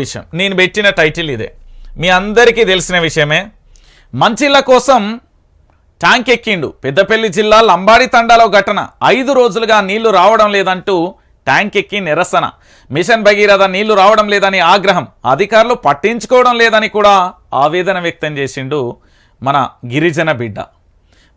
విషయం. నేను పెట్టిన టైటిల్ ఇదే. మీ అందరికీ తెలిసిన విషయమే. మంచిళ్ళ కోసం ట్యాంక్ ఎక్కిండు. పెద్దపల్లి జిల్లా లంబాడి తండాలో ఘటన. ఐదు రోజులుగా నీళ్ళు రావడం లేదంటూ ట్యాంక్ ఎక్కి నిరసన. మిషన్ భగీరథ నీళ్ళు రావడం లేదని ఆగ్రహం. అధికారులు పట్టించుకోవడం లేదని కూడా ఆవేదన వ్యక్తం చేసిండు మన గిరిజన బిడ్డ.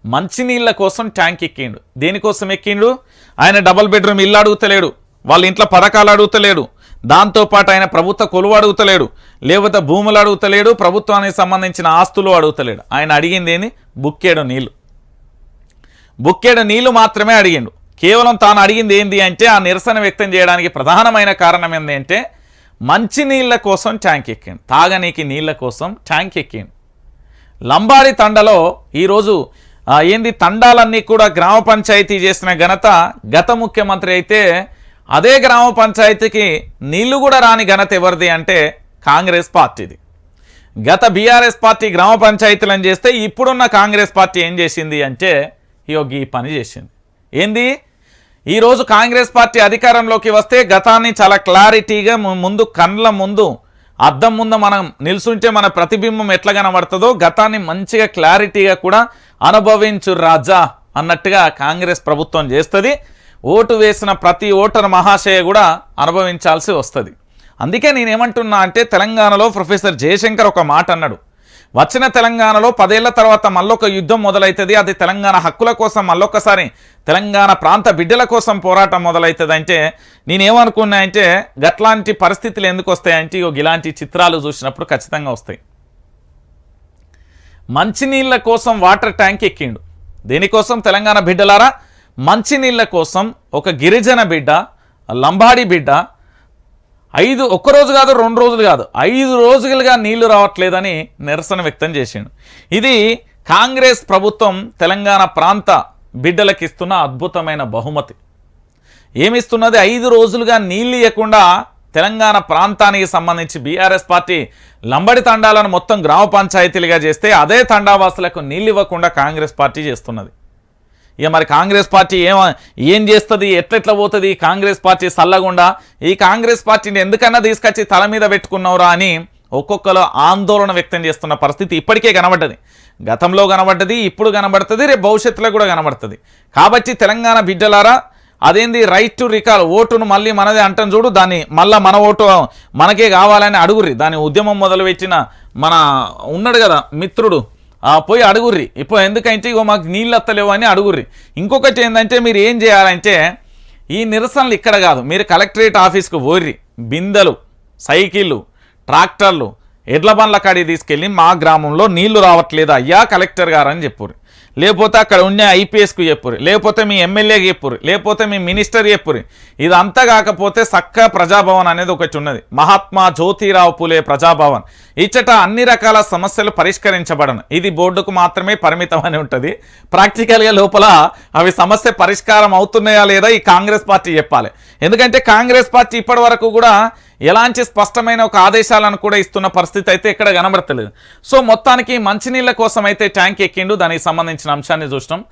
మంచినీళ్ళ కోసం ట్యాంక్ ఎక్కిండు. దేనికోసం ఎక్కిండు? ఆయన డబుల్ బెడ్రూమ్ ఇల్లు అడుగుతలేడు. వాళ్ళ ఇంట్లో పథకాలు అడుగుతలేడు. దాంతోపాటు ఆయన ప్రభుత్వ కొలువు అడుగుతలేడు లేకపోతే భూములు అడుగుతలేడు ప్రభుత్వానికి సంబంధించిన ఆస్తులు అడుగుతలేడు. ఆయన అడిగింది ఏంది? బుక్కేడు నీళ్ళు బుక్కేడు నీళ్ళు మాత్రమే అడిగిండు. కేవలం తాను అడిగింది ఏంది అంటే ఆ నిరసన వ్యక్తం చేయడానికి ప్రధానమైన కారణం ఏంది అంటే మంచి నీళ్ళ కోసం ట్యాంక్ ఎక్కిండు. తాగనీకి నీళ్ళ కోసం ట్యాంక్ ఎక్కిండు. లంబాడి తండలో ఈరోజు ఏంది తండాలన్నీ కూడా గ్రామ పంచాయతీ చేసిన ఘనత గత ముఖ్యమంత్రి అయితే అదే గ్రామ పంచాయతీకి నీళ్ళు కూడా రాని ఘనత ఎవరిది అంటే కాంగ్రెస్ పార్టీది. గత బీఆర్ఎస్ పార్టీ గ్రామ పంచాయతీలను చేస్తే ఇప్పుడున్న కాంగ్రెస్ పార్టీ ఏం చేసింది అంటే యోగి ఈ పని చేసింది. ఏంది? ఈరోజు కాంగ్రెస్ పార్టీ అధికారంలోకి వస్తే గతాన్ని చాలా క్లారిటీగా ముందు కండ్ల ముందు అద్దం ముందు మనం నిల్చుంటే మన ప్రతిబింబం ఎట్లా కనబడుతుందో గతాన్ని మంచిగా క్లారిటీగా కూడా అనుభవించు రాజా అన్నట్టుగా కాంగ్రెస్ ప్రభుత్వం చేస్తుంది. ఓటు వేసిన ప్రతి ఓటర్ మహాశయ కూడా అనుభవించాల్సి వస్తుంది. అందుకే నేనేమంటున్నా అంటే తెలంగాణలో ప్రొఫెసర్ జయశంకర్ ఒక మాట అన్నాడు. వచ్చిన తెలంగాణలో పదేళ్ళ తర్వాత మళ్ళొక యుద్ధం మొదలవుతుంది అది తెలంగాణ హక్కుల కోసం మళ్ళొకసారి తెలంగాణ ప్రాంత బిడ్డల కోసం పోరాటం మొదలవుతుంది అంటే నేనేమనుకున్నా అంటే గట్లాంటి పరిస్థితులు ఎందుకు వస్తాయంటే ఇలాంటి చిత్రాలు చూసినప్పుడు ఖచ్చితంగా వస్తాయి. మంచినీళ్ళ కోసం వాటర్ ట్యాంక్ ఎక్కిండు. దేనికోసం? తెలంగాణ బిడ్డలారా మంచినీళ్ళ కోసం ఒక గిరిజన బిడ్డ లంబాడి బిడ్డ ఐదు ఒక్క రోజు కాదు రెండు రోజులు కాదు ఐదు రోజులుగా నీళ్ళు రావట్లేదని నిరసన వ్యక్తం చేసిండు. ఇది కాంగ్రెస్ ప్రభుత్వం తెలంగాణ ప్రాంత బిడ్డలకు ఇస్తున్న అద్భుతమైన బహుమతి. ఏమిస్తున్నది? ఐదు రోజులుగా నీళ్ళు ఇవ్వకుండా తెలంగాణ ప్రాంతానికి సంబంధించి బీఆర్ఎస్ పార్టీ లంబడి తండాలను మొత్తం గ్రామ పంచాయతీలుగా చేస్తే అదే తండావాసులకు నీళ్ళు ఇవ్వకుండా కాంగ్రెస్ పార్టీ చేస్తున్నది. ఇక మరి కాంగ్రెస్ పార్టీ ఏమ ఏం చేస్తుంది? ఎట్లెట్లా పోతుంది? కాంగ్రెస్ పార్టీ చల్లగుండా ఈ కాంగ్రెస్ పార్టీని ఎందుకన్నా తీసుకొచ్చి తల మీద పెట్టుకున్నవరా అని ఒక్కొక్కరు ఆందోళన వ్యక్తం చేస్తున్న పరిస్థితి ఇప్పటికే కనబడ్డది. గతంలో కనబడ్డది ఇప్పుడు కనబడుతుంది రేపు భవిష్యత్తులో కూడా కనబడుతుంది. కాబట్టి తెలంగాణ బిడ్డలారా అదేంది రైట్ టు రికాల్ ఓటును మళ్ళీ మనదే అంటాం చూడు దాన్ని మళ్ళీ మన ఓటు మనకే కావాలని అడుగుర్రి. దాని ఉద్యమం మొదలుపెట్టిన మన ఉన్నాడు కదా మిత్రుడు పోయి అడుగుర్రి. ఇప్పుడు ఎందుకంటే ఇగో మాకు నీళ్ళు వస్తలేవు అని అడుగుర్రి. ఇంకొకటి ఏంటంటే మీరు ఏం చేయాలంటే ఈ నిరసనలు ఇక్కడ కాదు. మీరు కలెక్టరేట్ ఆఫీస్కి పోర్రి. బిందెలు సైకిళ్ళు ట్రాక్టర్లు ఎడ్ల బండ్ల కాడికి తీసుకెళ్ళి మా గ్రామంలో నీళ్ళు రావట్లేదు అయ్యా కలెక్టర్ గారు అని చెప్పుర్రి. లేకపోతే అక్కడ ఉండే ఐపీఎస్కు చెప్పుర్రి లేకపోతే మీ ఎమ్మెల్యేకి చెప్పుర్రి లేకపోతే మీ మినిస్టర్ చెప్పుర్రి. ఇదంతా కాకపోతే సక్క ప్రజాభవన్ అనేది ఒకటి ఉన్నది. మహాత్మా జ్యోతిరావు పులే ప్రజాభవన్. ఇచ్చట అన్ని రకాల సమస్యలు పరిష్కరించబడను. ఇది బోర్డుకు మాత్రమే పరిమితం అని ఉంటుంది. ప్రాక్టికల్గా లోపల అవి సమస్య పరిష్కారం అవుతున్నాయా లేదా ఈ కాంగ్రెస్ పార్టీ చెప్పాలి. ఎందుకంటే కాంగ్రెస్ పార్టీ ఇప్పటి వరకు కూడా ఎలాంటి స్పష్టమైన ఒక ఆదేశాలను కూడా ఇస్తున్న పరిస్థితి అయితే ఇక్కడ కనబడతలేదు. సో మొత్తానికి మంచినీళ్ళ కోసం అయితే ట్యాంక్ ఎక్కిండు. దానికి సంబంధించిన అంశాన్ని చూసినాం.